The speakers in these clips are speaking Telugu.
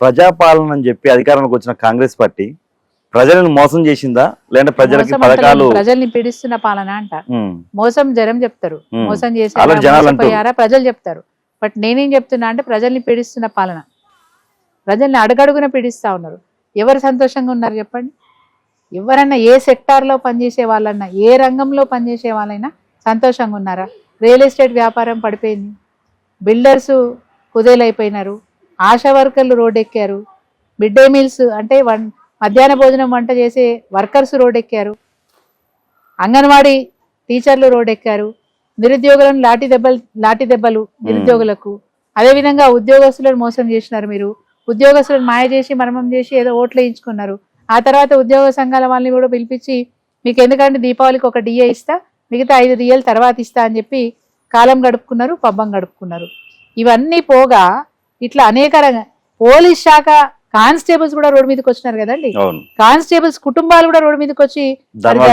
ప్రజాపాలన అని చెప్పి అధికారంలోకి వచ్చిన కాంగ్రెస్ పార్టీ ప్రజలను మోసం చేసిందా? లేదంటే ప్రజలకి పథకాలు ప్రజల్ని పీడిస్తున్న పాలన అంట. మోసం జనం చెప్తారు. మోసం. మోసపోయారా? ప్రజలు చెప్తారు. బట్ నేనేం చెప్తున్నా అంటే ప్రజల్ని పీడిస్తున్న పాలన. ప్రజల్ని అడుగడుగున పీడిస్తా ఉన్నారు. ఎవరు సంతోషంగా ఉన్నారు చెప్పండి? ఎవరన్నా ఏ సెక్టార్లో పనిచేసే వాళ్ళన్నా ఏ రంగంలో పనిచేసే వాళ్ళైనా సంతోషంగా ఉన్నారా? రియల్ ఎస్టేట్ వ్యాపారం పడిపోయింది. బిల్డర్స్ కుదేలైపోయినారు. ఆశా వర్కర్లు రోడ్ ఎక్కారు మిడ్ డే మీల్స్ అంటే వన్ మధ్యాహ్న భోజనం వంట చేసే వర్కర్స్ రోడ్ ఎక్కారు అంగన్వాడీ టీచర్లు రోడ్ ఎక్కారు నిరుద్యోగులను లాఠీ దెబ్బలు లాఠీ దెబ్బలు నిరుద్యోగులకు. అదేవిధంగా ఉద్యోగస్తులను మోసం చేసినారు మీరు. ఉద్యోగస్తులను మాయ చేసి మర్మం చేసి ఏదో ఓట్లు వేయించుకున్నారు. ఆ తర్వాత ఉద్యోగ సంఘాల వాళ్ళని కూడా పిలిపించి మీకు ఎందుకంటే దీపావళికి ఒక డిఏ ఇస్తా మిగతా ఐదు డిఏలు తర్వాత ఇస్తా అని చెప్పి కాలం గడుపుకున్నారు పబ్బం గడుపుకున్నారు. ఇవన్నీ పోగా ఇట్లా అనేక రంగ- పోలీస్ శాఖ కానిస్టేబుల్స్ కూడా రోడ్డు మీదకి వచ్చినారు కదండి. కానిస్టేబుల్స్ కుటుంబాలు కూడా రోడ్డు మీదకి వచ్చి.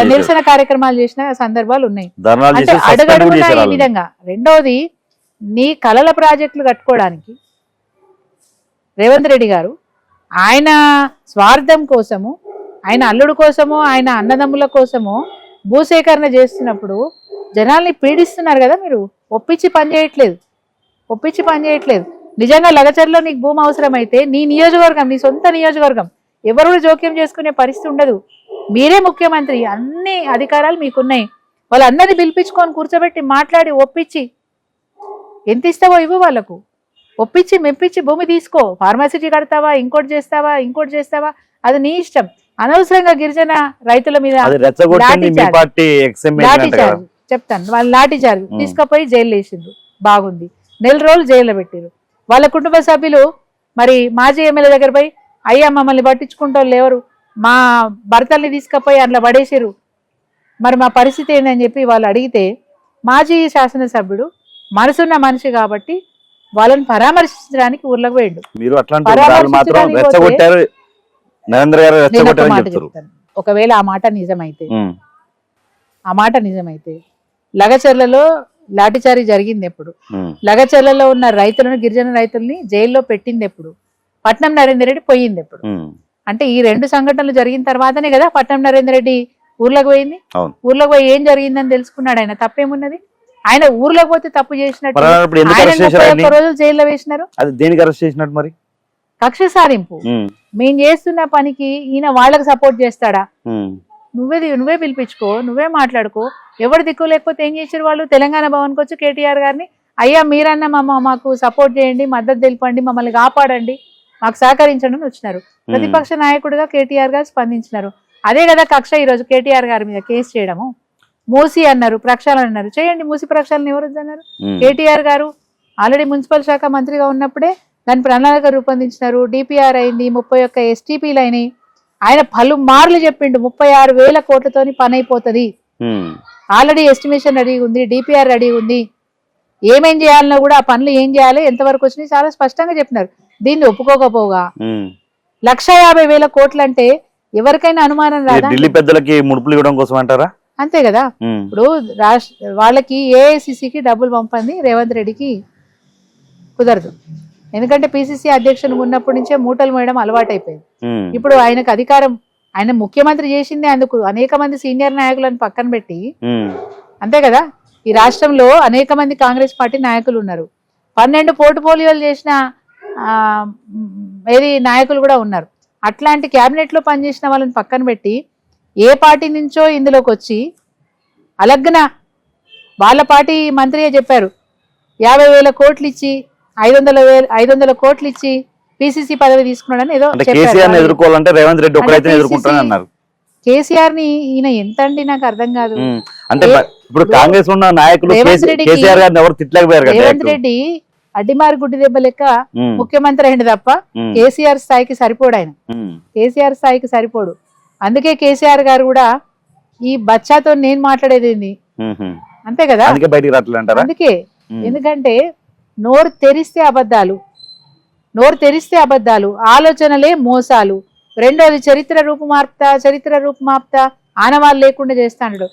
నిరసన కార్యక్రమాలు చేసిన సందర్భాలు ఉన్నాయి. అంటే అడుగడుగునా ఈ. విధంగా? రెండోది నీ కలల ప్రాజెక్టులు కట్టుకోవడానికి రేవంత్ రెడ్డి గారు ఆయన స్వార్థం కోసము ఆయన అల్లుడు కోసము ఆయన అన్నదమ్ముల కోసము భూసేకరణ చేస్తున్నప్పుడు జనాల్ని పీడిస్తున్నారు కదా మీరు. ఒప్పించి పని చేయట్లేదు. ఒప్పించి పని చేయట్లేదు. నిజంగా లగచర్లో నీకు భూమి అవసరం అయితే నీ నియోజకవర్గం నీ సొంత నియోజకవర్గం ఎవరు కూడా జోక్యం చేసుకునే పరిస్థితి ఉండదు. మీరే ముఖ్యమంత్రి అన్ని అధికారాలు మీకున్నాయి. వాళ్ళందరినీ పిలిపించుకొని కూర్చోబెట్టి మాట్లాడి ఒప్పించి ఎంత ఇస్తావో ఇవ్వు వాళ్ళకు. ఒప్పించి మెప్పించి భూమి తీసుకో. ఫార్మసిటీ కడతావా ఇంకోటి చేస్తావా ఇంకోటి చేస్తావా? అది నీ ఇష్టం. అనవసరంగా గిరిజన రైతుల మీద చెప్తాను. వాళ్ళు లాఠీ చార్జ్. తీసుకుపోయి జైలు వేసిండ్రు. బాగుంది. నెల రోజులు జైల్లో పెట్టిరు వాళ్ళ కుటుంబ సభ్యులు మరి మాజీ ఎమ్మెల్యే దగ్గర పోయి అయ్యా మమ్మల్ని పట్టించుకుంటోళ్ళు ఎవరు? మా భర్తల్ని తీసుకుపోయి అందులో పడేసిరు మరి మా పరిస్థితి ఏందని చెప్పి వాళ్ళు అడిగితే మాజీ శాసనసభ్యుడు మనసున్న మనిషి కాబట్టి వాళ్ళని పరామర్శించడానికి ఊర్లోకి పోయిండు. మీరు అట్లాంటి ఒకవేళ ఆ మాట నిజమైతే ఆ మాట నిజమైతే లగచర్లలో లాఠీచారి జరిగింది ఎప్పుడు. ఉమ్, లగచర్లలో ఉన్న రైతులను గిరిజన రైతుల్ని జైల్లో పెట్టింది ఎప్పుడు. పట్నం నరేందర్ రెడ్డి పోయింది ఎప్పుడు. ఉమ్. అంటే ఈ రెండు సంఘటనలు జరిగిన తర్వాతనే కదా పట్నం నరేందర్ రెడ్డి ఊర్లోకి పోయింది. ఊర్లోకి పోయి ఏం జరిగిందని తెలుసుకున్నాడు ఆయన? తప్పేమున్నది? ఆయన ఊర్లోకి పోతే తప్పు చేసినట్టు రోజులు జైల్లో వేసినారు? అది దేనికి అరెస్ట్ చేసినట్టు మరి? కక్ష సాధింపు. ఉమ్, మేము చేస్తున్న పనికి ఈయన వాళ్ళకి సపోర్ట్ చేస్తాడా? నువ్వే నువ్వే పిలిపించుకో నువ్వే మాట్లాడుకో. ఎవరు దిక్కు లేకపోతే ఏం చేశారు వాళ్ళు? తెలంగాణ భవన్కి వచ్చి కేటీఆర్ గారిని అయ్యా మీరన్నా మమ్మ మాకు సపోర్ట్ చేయండి మద్దతు తెలపండి మమ్మల్ని కాపాడండి మాకు సహకరించండి అని వచ్చినారు. ప్రతిపక్ష నాయకుడిగా కేటీఆర్ గారు స్పందించినారు. అదే కదా కక్ష ఈరోజు కేటీఆర్ గారి మీద కేసు చేయడము. మూసి అన్నారు ప్రక్షాళన అన్నారు. చేయండి మూసి ప్రక్షాళన ఎవరు అన్నారు కేటీఆర్ గారు ఆల్రెడీ మున్సిపల్ శాఖ మంత్రిగా ఉన్నప్పుడే దాని ప్రణాళిక రూపొందించినారు. డిపిఆర్ అయింది ముప్పై ఒక్క ఎస్టీపీలు అయినాయి. ఆయన పలు మార్లు చెప్పిండు ముప్పై ఆరు వేల కోట్లతోని పని అయిపోతుంది ఆల్రెడీ ఎస్టిమేషన్ రెడీ ఉంది డిపిఆర్ రెడీ ఉంది. ఏమేం చేయాలన్నా కూడా ఆ పనులు ఏం చేయాలి ఎంతవరకు వచ్చినాయి చాలా స్పష్టంగా చెప్పినారు. దీన్ని ఒప్పుకోకపోగా. లక్ష యాభై వేల కోట్లు అంటే ఎవరికైనా అనుమానం రాదా? ఢిల్లీ పెద్దలకి ముడుపులు ఇవ్వడం కోసం అంటారా? అంతే కదా. ఇప్పుడు రాష్ట్ర వాళ్ళకి ఏఐసిసికి డబ్బులు పంపండి రేవంత్ రెడ్డికి కుదరదు. ఎందుకంటే పిసిసి అధ్యక్షుడు ఉన్నప్పటి నుంచే మూటలు మోయడం అలవాటైపోయింది. ఇప్పుడు ఆయనకు అధికారం ఆయన ముఖ్యమంత్రి చేసిందే అందుకు అనేక మంది సీనియర్ నాయకులను పక్కన పెట్టి అంతే కదా? ఈ రాష్ట్రంలో అనేక మంది కాంగ్రెస్ పార్టీ నాయకులు ఉన్నారు. పన్నెండు పోర్టుఫోలియోలు చేసిన ఏది నాయకులు కూడా ఉన్నారు. అట్లాంటి క్యాబినెట్లో పనిచేసిన వాళ్ళని పక్కన పెట్టి ఏ పార్టీ నుంచో ఇందులోకి వచ్చి అలగ్న వాళ్ళ పార్టీ మంత్రియే చెప్పారు. యాభై వేల కోట్లు ఇచ్చి ఐదు వందల వేల ఐదు వందల కోట్లు ఇచ్చి పిసిసి పదవి తీసుకున్నాడని ఏదో. కేసీఆర్ ఎదుర్కోవాలంటే రేవంత్ రెడ్డి ఒక్కడైతే అంటే ఎదుర్కొంటానని PCC అన్నారు. కేసీఆర్ని ఈయన ఎంత అండి నాకు అర్థం కాదు. అంటే ఇప్పుడు కాంగ్రెస్ ఉన్న నాయకులు కేసీఆర్ గారిని ఎవరు తిట్టలేకపోయారు కదా రేవంత్. రెడ్డి అడ్డిమారి గుడ్డి దెబ్బ లెక్క ముఖ్యమంత్రి అయింది తప్ప కేసీఆర్ స్థాయికి సరిపోడు ఆయన. కేసీఆర్ స్థాయికి సరిపోడు. అందుకే కేసీఆర్ గారు కూడా ఈ బచ్చాతో నేను మాట్లాడేది. అంతే కదా? అందుకే ఎందుకంటే నోరు తెరిస్తే అబద్ధాలు. నోరు తెరిస్తే అబద్ధాలు. ఆలోచనలే మోసాలు. రెండోది చరిత్ర రూపుమార్పుతా చరిత్ర రూపమాప్త. ఆనవాళ్ళు లేకుండా చేస్తాడు.